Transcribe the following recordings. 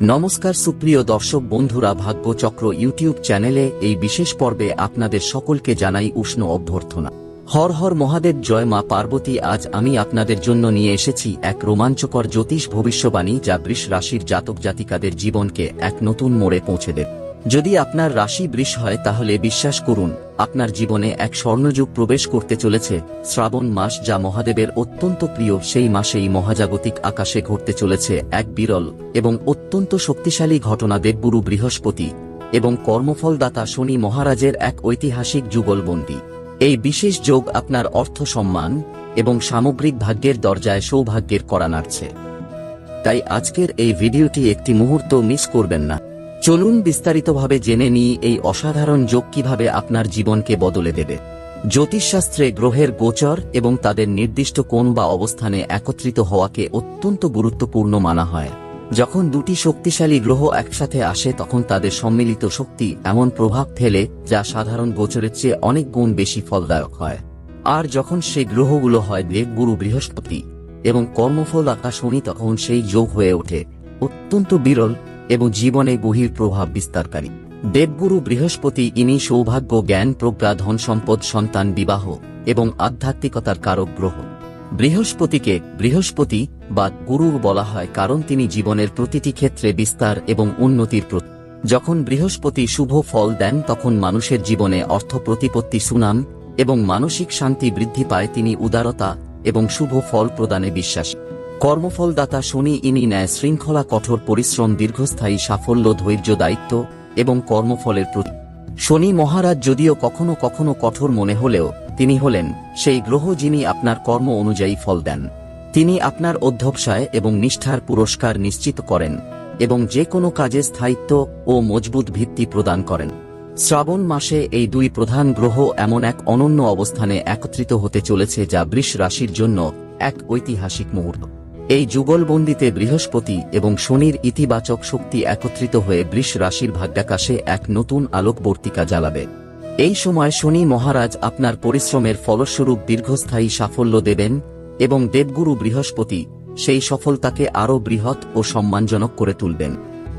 নমস্কার সুপ্রিয় দর্শক বন্ধুরা ভাগ্যচক্র ইউটিউব চ্যানেলে এই বিশেষ পর্বে আপনাদের সকলকে জানাই উষ্ণ অভ্যর্থনা। হর হর মহাদেব, জয় মা পার্বতী, আজ আমি আপনাদের জন্য নিয়ে এসেছি এক রোমাঞ্চকর জ্যোতিষ ভবিষ্যবাণী যা বৃষ রাশির জাতক জাতিকাদের জীবনকে এক নতুন মোড়ে পৌঁছে দেবে। যদি আপনার রাশি বৃষ হয় তাহলে বিশ্বাস করুন, আপনার জীবনে এক স্বর্ণযুগ প্রবেশ করতে চলেছে। শ্রাবণ মাস যা মহাদেবের অত্যন্ত প্রিয়, সেই মাসেই মহাজাগতিক আকাশে ঘটতে চলেছে এক বিরল এবং অত্যন্ত শক্তিশালী ঘটনা দেবগুরু বৃহস্পতি এবং কর্মফলদাতা শনি মহারাজের এক ঐতিহাসিক যুগলবন্দী। এই বিশেষ যোগ আপনার অর্থ সম্মান এবং সামগ্রিক ভাগ্যের দরজায় সৌভাগ্যের করা নাড়ছে। তাই আজকের এই ভিডিওটি একটি মুহূর্ত মিস করবেন না। চলুন বিস্তারিতভাবে জেনে নিই এই অসাধারণ যোগ কীভাবে আপনার জীবনকে বদলে দেবে। জ্যোতিষশাস্ত্রে গ্রহের গোচর এবং তাদের নির্দিষ্ট কোণ বা অবস্থানে একত্রিত হওয়াকে অত্যন্ত গুরুত্বপূর্ণ মানা হয়। যখন দুটি শক্তিশালী গ্রহ একসাথে আসে, তখন তাদের সম্মিলিত শক্তি এমন প্রভাব ফেলে যা সাধারণ গোচরের চেয়ে অনেক গুণ বেশি ফলদায়ক হয়। আর যখন সেই গ্রহগুলো হয় দেবগুরু বৃহস্পতি এবং কর্মফল আকাশনী তখন সেই যোগ হয়ে ওঠে। অত্যন্ত বিরল এবং জীবনে গভীর প্রভাব বিস্তারকারী। দেবগুরু বৃহস্পতি ইনি সৌভাগ্য, জ্ঞান, প্রজ্ঞা, ধন সম্পদ, সন্তান, বিবাহ এবং আধ্যাত্মিকতার কারক গ্রহ। বৃহস্পতিকে বৃহস্পতি বা গুরু বলা হয় কারণ তিনি জীবনের প্রতিটি ক্ষেত্রে বিস্তার এবং উন্নতির প্রতি। যখন বৃহস্পতি শুভ ফল দেন, তখন মানুষের জীবনে অর্থ প্রতিপত্তি সুনাম এবং মানসিক শান্তি বৃদ্ধি পায়, তিনি উদারতা এবং শুভ ফল প্রদানে বিশ্বাসী। কর্মফলদাতা শনি ইনি ন্যায় শৃঙ্খলা, কঠোর পরিশ্রম, দীর্ঘস্থায়ী সাফল্য, ধৈর্য, দায়িত্ব এবং কর্মফলের প্রতি। শনি মহারাজ যদিও কখনো কখনো কঠোর মনে হলেও তিনি হলেন সেই গ্রহ যিনি আপনার কর্ম অনুযায়ী ফল দেন। তিনি আপনার অধ্যবসায় এবং নিষ্ঠার পুরস্কার নিশ্চিত করেন এবং যে কোনো কাজে স্থায়িত্ব ও মজবুত ভিত্তি প্রদান করেন। শ্রাবণ মাসে এই দুই প্রধান গ্রহ এমন এক অনন্য অবস্থানে একত্রিত হতে চলেছে যা বৃষ রাশির জন্য এক ঐতিহাসিক মুহূর্ত। এই যুগলবন্দিতে বৃহস্পতি এবং শনির ইতিবাচক শক্তি একত্রিত হয়ে বৃষ রাশির ভাগ্যাকাশে এক নতুন আলোকবর্তিকা জ্বালাবে। এই সময় শনি মহারাজ আপনার পরিশ্রমের ফলস্বরূপ দীর্ঘস্থায়ী সাফল্য দেবেন এবং দেবগুরু বৃহস্পতি সেই সফলতাকে আরও বৃহৎ ও সম্মানজনক করে তুলবেন।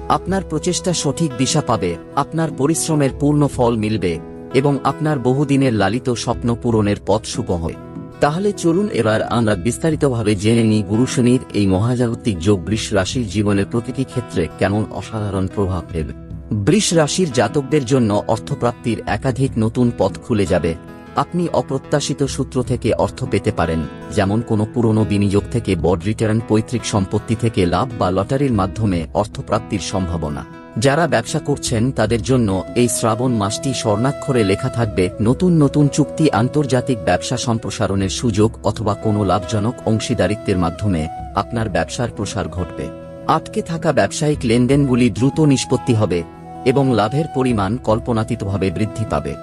আপনার প্রচেষ্টা সঠিক দিশা পাবে, আপনার পরিশ্রমের পূর্ণ ফল মিলবে এবং আপনার বহুদিনের লালিত স্বপ্ন পূরণের পথ সুগম হয়। তাহলে চলুন এবার আমরা বিস্তারিতভাবে জেনে নিই গুরু শনির এই মহাজাগতিক যোগ বৃষ রাশির জীবনের প্রতিটি ক্ষেত্রে কেমন অসাধারণ প্রভাব ফেলবে। বৃষ রাশির জাতকদের জন্য অর্থপ্রাপ্তির একাধিক নতুন পথ খুলে যাবে। আপনি অপ্রত্যাশিত সূত্র থেকে অর্থ পেতে পারেন, যেমন কোনো পুরনো বিনিয়োগ থেকে বড রিটার্ন, পৈতৃক সম্পত্তি থেকে লাভ বা লটারির মাধ্যমে অর্থপ্রাপ্তির সম্ভাবনা। যারা ব্যবসা করছেন তাদের জন্য এই শ্রাবণ মাসটি স্বর্ণাক্ষরে লেখা থাকবে নতুন নতুন চুক্তি আন্তর্জাতিক ব্যবসা সম্প্রসারণের সুযোগ অথবা কোনো লাভজনক অংশীদারিত্বের মাধ্যমে আপনার ব্যবসার প্রসার ঘটবে। আটকে থাকা ব্যবসায়িক লেনদেনগুলি দ্রুত নিষ্পত্তি হবে এবং লাভের পরিমাণ কল্পনাতীতভাবে বৃদ্ধি পাবে।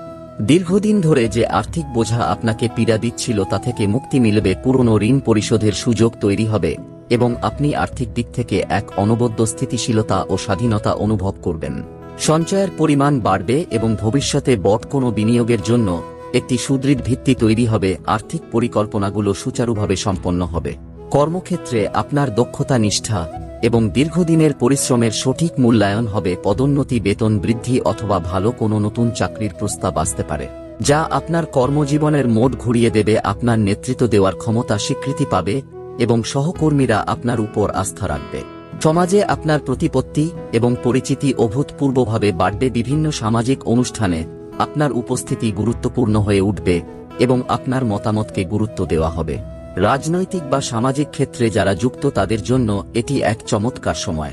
দীর্ঘদিন ধরে যে আর্থিক বোঝা আপনাকে পীড়া দিচ্ছিল তা থেকে মুক্তি মিলবে পুরনো ঋণ পরিশোধের সুযোগ তৈরি হবে। এবং আপনি আর্থিক দিক থেকে এক অনবদ্য স্থিতিশীলতা ও স্বাধীনতা অনুভব করবেন। সঞ্চয়ের পরিমাণ বাড়বে এবং ভবিষ্যতে বট কোনো বিনিয়োগের জন্য একটি সুদৃঢ় ভিত্তি তৈরি হবে, আর্থিক পরিকল্পনাগুলো সুচারুভাবে সম্পন্ন হবে। কর্মক্ষেত্রে আপনার দক্ষতা নিষ্ঠা এবং দীর্ঘদিনের পরিশ্রমের সঠিক মূল্যায়ন হবে, পদোন্নতি, বেতন বৃদ্ধি অথবা ভালো কোনো নতুন চাকরির প্রস্তাব আসতে পারে, যা আপনার কর্মজীবনের মোড ঘুরিয়ে দেবে, আপনার নেতৃত্ব দেওয়ার ক্ষমতা স্বীকৃতি পাবে এবং সহকর্মীরা আপনার উপর আস্থা রাখবে। সমাজে আপনার প্রতিপত্তি এবং পরিচিতি অভূতপূর্বভাবে বাড়বে। বিভিন্ন সামাজিক অনুষ্ঠানে আপনার উপস্থিতি গুরুত্বপূর্ণ হয়ে উঠবে এবং আপনার মতামতকে গুরুত্ব দেওয়া হবে। রাজনৈতিক বা সামাজিক ক্ষেত্রে যারা যুক্ত, তাদের জন্য এটি এক চমৎকার সময়।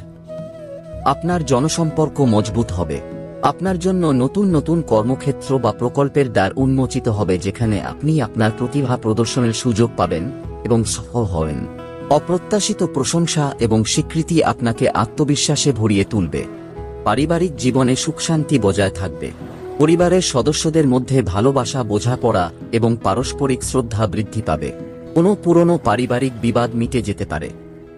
আপনার জনসম্পর্ক মজবুত হবে। আপনার জন্য নতুন নতুন কর্মক্ষেত্র বা প্রকল্পের দ্বার উন্মোচিত হবে, যেখানে আপনি আপনার প্রতিভা প্রদর্শনের সুযোগ পাবেন। এবং সফল হবেন। অপ্রত্যাশিত প্রশংসা এবং স্বীকৃতি আপনাকে আত্মবিশ্বাসে ভরিয়ে তুলবে। পারিবারিক জীবনে সুখশান্তি বজায় থাকবে। পরিবারের সদস্যদের মধ্যে ভালোবাসা, বোঝাপড়া এবং পারস্পরিক শ্রদ্ধা বৃদ্ধি পাবে। কোনো পুরনো পারিবারিক বিবাদ মিটে যেতে পারে।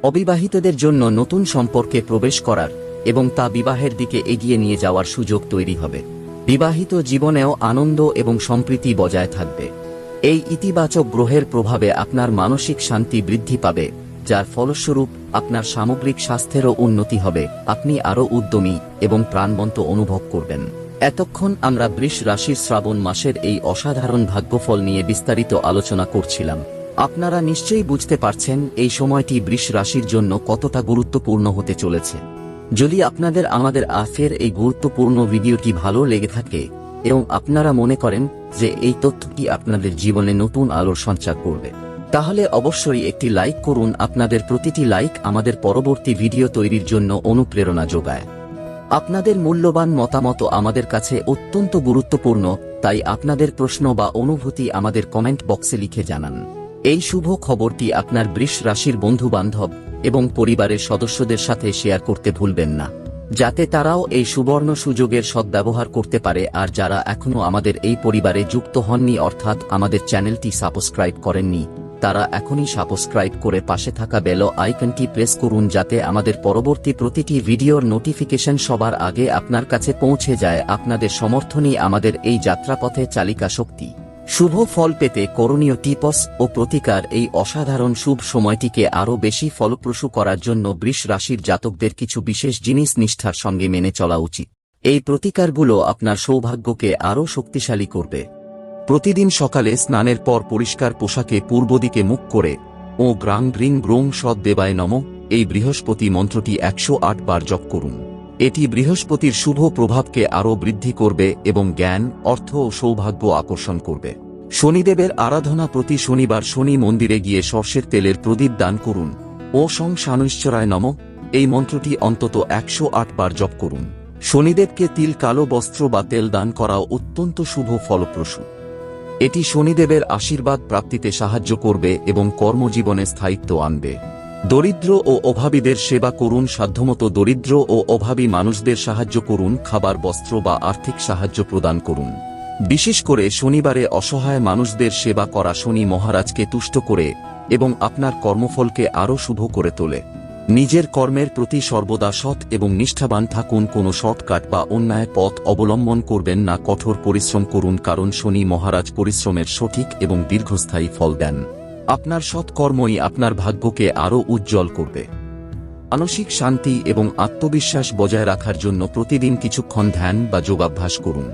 অবিবাহিতদের জন্য নতুন সম্পর্কে প্রবেশ করার এবং তা বিবাহের দিকে এগিয়ে নিয়ে যাওয়ার সুযোগ তৈরি হবে। বিবাহিত জীবনেও আনন্দ এবং সম্প্রীতি বজায় থাকবে। এই ইতিবাচক গ্রহের প্রভাবে আপনার মানসিক শান্তি বৃদ্ধি পাবে, যার ফলস্বরূপ আপনার সামগ্রিক স্বাস্থ্যেরও উন্নতি হবে। আপনি আরও উদ্যমী এবং প্রাণবন্ত অনুভব করবেন। এতক্ষণ আমরা বৃষ রাশির শ্রাবণ মাসের এই অসাধারণ ভাগ্যফল নিয়ে বিস্তারিত আলোচনা করছিলাম। আপনারা নিশ্চয়ই বুঝতে পারছেন এই সময়টি বৃষ রাশির জন্য কতটা গুরুত্বপূর্ণ হতে চলেছে। যদি আপনাদের আমাদের আফের এই গুরুত্বপূর্ণ ভিডিওটি ভালো লেগে থাকে এবং আপনারা মনে করেন যে এই তথ্যটি আপনাদের জীবনে নতুন আলোর সঞ্চার করবে। তাহলে অবশ্যই একটি লাইক করুন, আপনাদের প্রতিটি লাইক আমাদের পরবর্তী ভিডিও তৈরির জন্য অনুপ্রেরণা যোগায়। আপনাদের মূল্যবান মতামত আমাদের কাছে অত্যন্ত গুরুত্বপূর্ণ, তাই আপনাদের প্রশ্ন বা অনুভূতি আমাদের কমেন্ট বক্সে লিখে জানান। এই শুভ খবরটি আপনার বৃষ রাশির বন্ধু বান্ধব এবং পরিবারের সদস্যদের সাথে শেয়ার করতে ভুলবেন না। যাতে তারাও এই সুবর্ণ সুযোগের সদ্ব্যবহার করতে পারে আর যারা এখনও আমাদের এই পরিবারে যুক্ত হননি অর্থাৎ আমাদের চ্যানেলটি সাবস্ক্রাইব করেননি, তারা এখনই সাবস্ক্রাইব করে পাশে থাকা বেল আইকনটি প্রেস করুন যাতে আমাদের পরবর্তী প্রতিটি ভিডিওর নোটিফিকেশন সবার আগে আপনার কাছে পৌঁছে যায়। আপনাদের সমর্থনই আমাদের এই যাত্রাপথে চালিকা শক্তি। শুভ ফল পেতে করণীয় টিপস ও প্রতিকার এই অসাধারণ শুভ সময়টিকে আরও বেশি ফলপ্রসূ করার জন্য বৃষ রাশির জাতকদের কিছু বিশেষ জিনিস নিষ্ঠার সঙ্গে মেনে চলা উচিত। এই প্রতিকারগুলো আপনার সৌভাগ্যকে আরও শক্তিশালী করবে। প্রতিদিন সকালে স্নানের পর পরিষ্কার পোশাকে পূর্ব দিকে মুখ করে ও গ্রাং গ্রিং গ্রোং সদ দেবায় নম। এই বৃহস্পতি মন্ত্রটি একশো আট বার জপ করুন। এটি বৃহস্পতির শুভ প্রভাবকে আরও বৃদ্ধি করবে এবং জ্ঞান, অর্থ ও সৌভাগ্য আকর্ষণ করবে। শনিদেবের আরাধনা প্রতি শনিবার শনি মন্দিরে গিয়ে সর্ষের তেলের প্রদীপ দান করুন। ও সং সানুশ্বরায় নম। এই মন্ত্রটি অন্তত একশো আট বার জপ করুন। শনিদেবকে তিল, কালো বস্ত্র বা তেল দান করাও অত্যন্ত শুভ ফলপ্রসূ। এটি শনিদেবের আশীর্বাদ প্রাপ্তিতে সাহায্য করবে এবং কর্মজীবনে স্থায়িত্ব আনবে। দরিদ্র ও অভাবীদের সেবা করুন, সাধ্যমতো দরিদ্র ও অভাবী মানুষদের সাহায্য করুন, খাবার, বস্ত্র বা আর্থিক সাহায্য প্রদান করুন। বিশেষ করে শনিবারে অসহায় মানুষদের সেবা করা শনি মহারাজকে তুষ্ট করে এবং আপনার কর্মফলকে আরও শুভ করে তোলে। নিজের কর্মের প্রতি সর্বদা সৎ এবং নিষ্ঠাবান থাকুন, কোনো শর্টকাট বা অন্যায় পথ অবলম্বন করবেন না, কঠোর পরিশ্রম করুন, কারণ শনি মহারাজ পরিশ্রমের সঠিক এবং দীর্ঘস্থায়ী ফল দেন। আপনার সৎকর্মই আপনার ভাগ্যকে আরও উজ্জ্বল করবে। মানসিক শান্তি এবং আত্মবিশ্বাস বজায় রাখার জন্য প্রতিদিন কিছুক্ষণ ধ্যান বা যোগাভ্যাস করুন।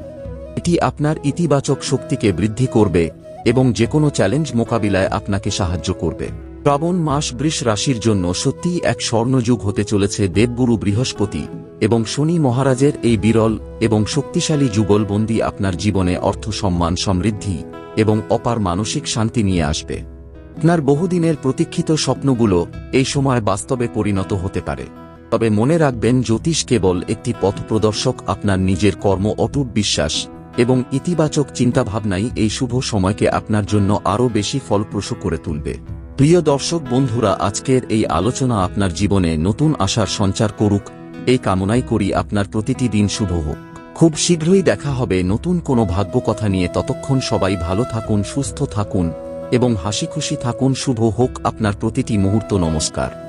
এটি আপনার ইতিবাচক শক্তিকে বৃদ্ধি করবে এবং যে কোনো চ্যালেঞ্জ মোকাবিলায় আপনাকে সাহায্য করবে। শ্রাবণ মাস বৃষ রাশির জন্য সত্যিই এক স্বর্ণযুগ হতে চলেছে দেবগুরু বৃহস্পতি এবং শনি মহারাজের এই বিরল এবং শক্তিশালী যুগলবন্দি আপনার জীবনে অর্থ সম্মান সমৃদ্ধি এবং অপার মানসিক শান্তি নিয়ে আসবে। আপনার বহুদিনের প্রতীক্ষিত স্বপ্নগুলো এই সময় বাস্তবে পরিণত হতে পারে। তবে মনে রাখবেন, জ্যোতিষ কেবল একটি পথপ্রদর্শক আপনার নিজের কর্ম অটুট বিশ্বাস এবং ইতিবাচক চিন্তাভাবনাই এই শুভ সময়কে আপনার জন্য আরও বেশি ফলপ্রসূ করে তুলবে। প্রিয় দর্শক বন্ধুরা, আজকের এই আলোচনা আপনার জীবনে নতুন আশার সঞ্চার করুক। এই কামনাই করি আপনার প্রতিটি দিন শুভ হোক। খুব শীঘ্রই দেখা হবে নতুন কোনো ভাগ্য কথা নিয়ে। ততক্ষণ সবাই ভালো থাকুন, সুস্থ থাকুন। এবং হাসি খুশি থাকুন। শুভ হোক আপনার প্রতিটি মুহূর্ত নমস্কার।